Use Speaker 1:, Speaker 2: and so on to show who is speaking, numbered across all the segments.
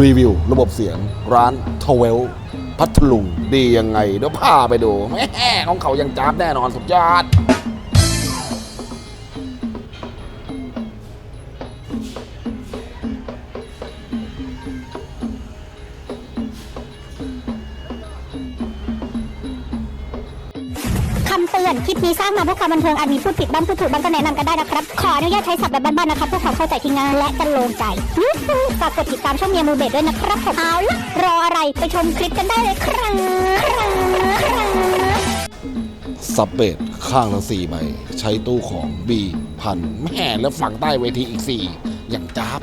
Speaker 1: รีวิว ระบบเสียงร้านทเวลพัทลุง ดียังไง เดี๋ยวพาไปดูแม่ของเขายังจ้าบแน่นอนสุดยอด
Speaker 2: อนคลิปนี้สร้างมาเพื่อความบันเทิงอาจมีพูดผิดบ้างพูดถูกบ้างก็แนะนำกันได้นะครับ ขออนุญาตใช้ศัพท์แบบบ้านๆนะครับเพื่อความเข้าใจที่งายและจะโลงใจยูฮูฝากกดติดตามช่องเมียมูเบดด้วยนะครับผมเอาล่ะรออะไรไปชมคลิปกันได้เลยครับครับครับ
Speaker 1: ซับเบดข้างละสี่ใบ ใช้ตู้ของบีพันแม่แล้วฝั่งใต้เวทีอีกสี่อย่างจ้าบ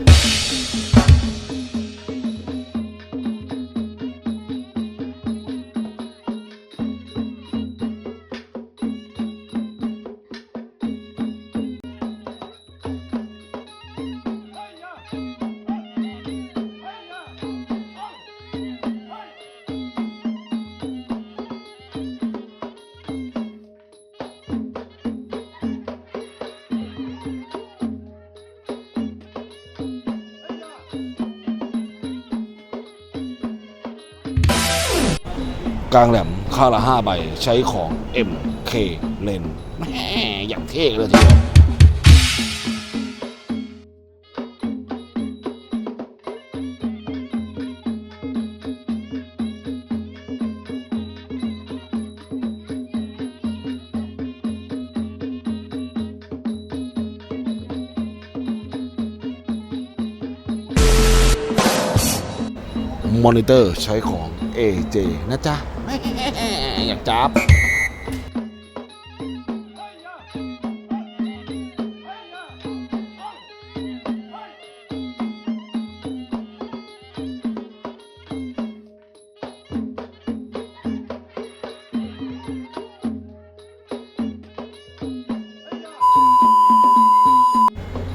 Speaker 1: กลางแหลมข้างละห้าใบใช้ของ MK เลนแม่อย่างเท่เลยทีเดียวมอนิเตอร์ใช้ของ AJ นะจ๊ะ อยากจับ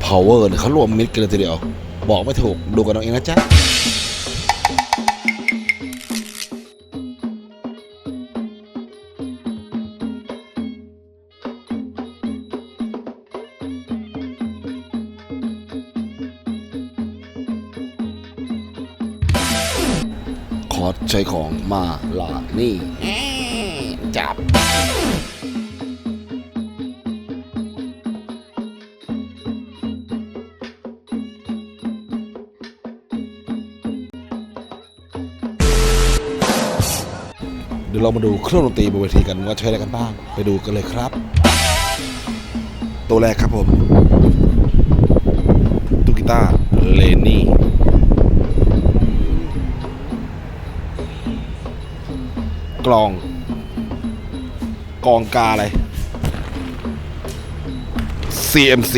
Speaker 1: power เนี่ยเขารวมมิดกันเลยทีเดียว บอกไม่ถูก ดูกันเอาเองนะจ๊ะ ช้ของมาลานี่จับเดี๋ยวเรามาดูเครื่องดนตรีบนเวทีกันว่าใช้อะไรกันบ้าง ไปดูกันเลยครับ ตัวแรกครับผมตุกกีตาเลนี่ กลอง กองกาอะไร CMC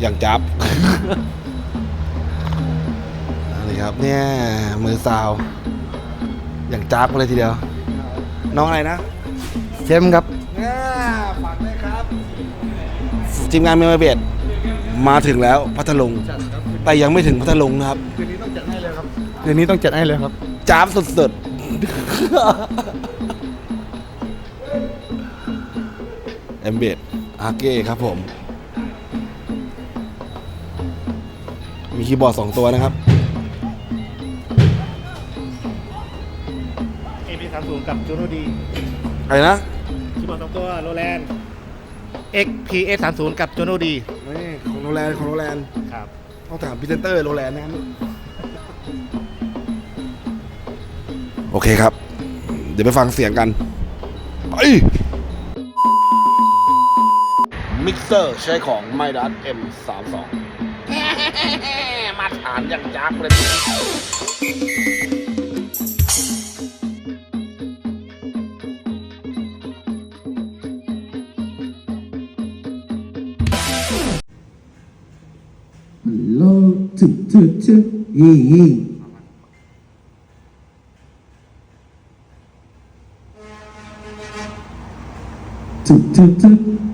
Speaker 1: อย่างจับนี่ครับเนี่ยมือซาว อย่างจับเลยทีเดียว น้องอะไรนะ
Speaker 3: เจมส์ครับ
Speaker 1: ฝากด้วยครับทีมงานเมลเบียดมาถึงแล้วพัทลุง แต่ยังไม่ถึงพัทลุงนะครับ
Speaker 3: คืนนี้ต้องจัดให้เลยครับ คืนนี้ต้องจัดให้เลยครับ
Speaker 1: จ้าบสุดๆ เอมเบดอาเก้ครับผม มีคีย์บอร์ดสองตัวนะครับ
Speaker 4: AP 3 0กับจูโนดี
Speaker 1: อะไรนะ
Speaker 4: คีย์บอร์ดสองตัวโรแลน XPS 3 0กับจูโนดี
Speaker 1: นี่ของโรแลนด์ของโรแลนด์
Speaker 4: ครับ
Speaker 1: ต้องถามพรีเซนเตอร์โรแลนด์นะครับ โอเคครับ เดี๋ยวไปฟังเสียงกัน ไป มิกเซอร์ใช้ของไมดัส M32 มาฐานอย่างยักษ์เลย
Speaker 5: Hello, two, two, two, yee, yee. Two, two, two. Ho, ho, ho. Yee. Ho, ho, ho,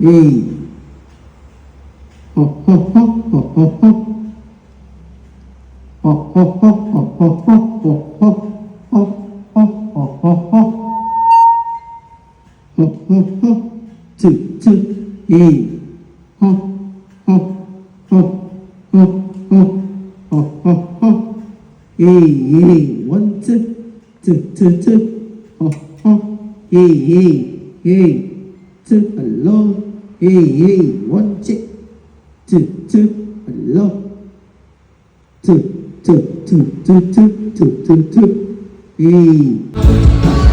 Speaker 5: ഏയ് ഏയ് ഏയ് ഏയ് one two to to ഏയ് ഏയ് hey, took along, hey, hey, one check, took, took along, took, took, took, took, took, took, took, took, hey.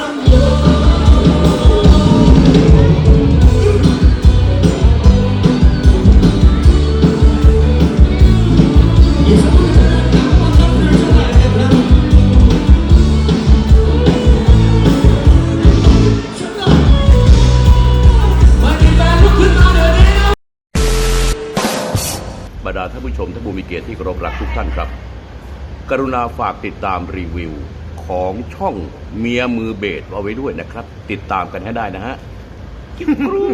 Speaker 6: บรรดาท่านผู้ชมท่านผู้มีเกียรติที่เคารพรักทุกท่านครับ กรุณาฝากติดตามรีวิว ของช่องเมียมือเบสเอาไว้ด้วยนะครับ ติดตามกันให้ได้นะฮะ จุกครู